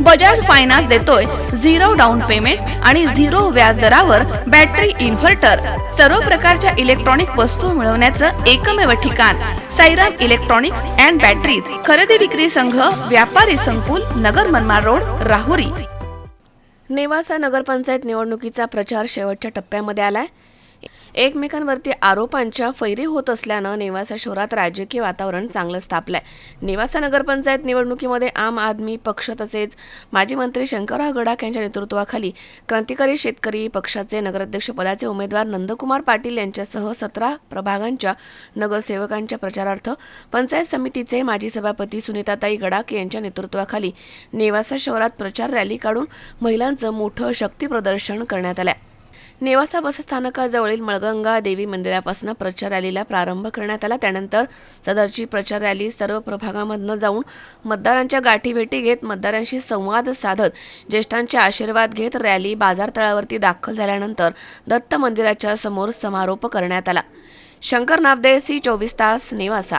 Bajaj finance देतोय. Zero down payment आणि zero व्याज दरावर बॅटरी इन्व्हर्टर. सर्व प्रकारच्या इलेक्ट्रॉनिक वस्तू मिळवण्याचं एकमेव ठिकाण. Sairam electronics and batteries. खरेदी विक्री संघ व्यापारी संकुल नगर मनमाड रोड राहुरी. नेवासा नगरपंचायत निवडणुकीचा प्रचार शेवटच्या टप्प्यामध्ये आलाय. एकमेकांवरती आरोपांच्या फैरी होत असल्यानं नेवासा शहरात राजकीय वातावरण चांगलंच तापलंय. नेवासा नगरपंचायत निवडणुकीमध्ये आम आदमी पक्ष तसेच माजी मंत्री शंकरराव गडाख यांच्या नेतृत्वाखाली क्रांतिकारी शेतकरी पक्षाचे नगराध्यक्ष पदाचे उमेदवार नंदकुमार पाटील यांच्यासह सतरा प्रभागांच्या नगरसेवकांच्या प्रचारार्थ पंचायत समितीचे माजी सभापती सुनीताताई गडाख यांच्या नेतृत्वाखाली नेवासा शहरात प्रचार रॅली काढून महिलांचं मोठं शक्ती प्रदर्शन करण्यात आहे नेवासा बसस्थानकाजवळील मळगंगा देवी मंदिरापासून प्रचार रॅलीला प्रारंभ करण्यात आला. त्यानंतर सदरची प्रचार रॅली सर्व प्रभागामधनं जाऊन मतदारांच्या गाठीभेटी घेत मतदारांशी संवाद साधत ज्येष्ठांचे आशीर्वाद घेत रॅली बाजारतळावरती दाखल झाल्यानंतर दत्त मंदिराच्या समोर समारोप करण्यात आला. शंकर नाबदे सी चोवीस तास नेवासा.